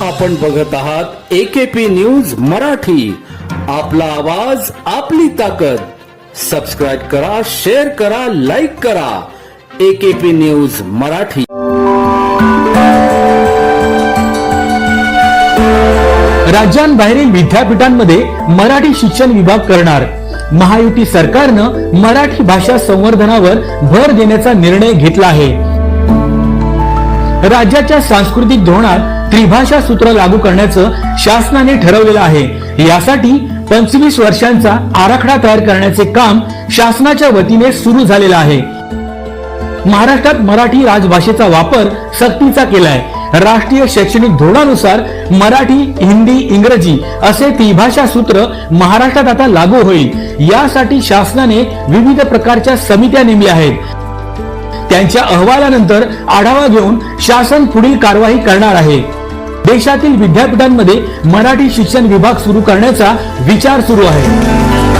आपण बघत आहात एकेपी न्यूज मराठी. आपला आवाज आपली ताकद. सबस्क्राईब करा शेअर करा लाईक करा. AKP news Marathi. राज्यांबाहेरील विद्यापीठांमध्ये मराठी शिक्षण विभाग करणार. महायुती सरकारनं मराठी भाषा संवर्धनावर भर देण्याचा निर्णय घेतला आहे. राज्याच्या सांस्कृतिक धोरणात त्रिभाषा सूत्र लागू करण्याचं शासनाने ठरवलेलं आहे. यासाठी पंचवीस वर्षांचा आराखडा तयार करण्याचे काम शासनाच्या वतीने सुरू झालेलं आहे. महाराष्ट्रात मराठी राजभाषेचा वापर सक्तीचा केलाय. राष्ट्रीय शैक्षणिक धोरणानुसार मराठी हिंदी इंग्रजी असे त्रिभाषा सूत्र महाराष्ट्रात आता लागू होईल. यासाठी शासनाने विविध प्रकारच्या समित्या नेमल्या आहेत. त्यांच्या अहवालानंतर आढावा घेऊन शासन पुढील कारवाई करणार आहे. देशातील विद्यापीठांमध्ये मराठी शिक्षण विभाग सुरू करण्याचा विचार सुरू आहे.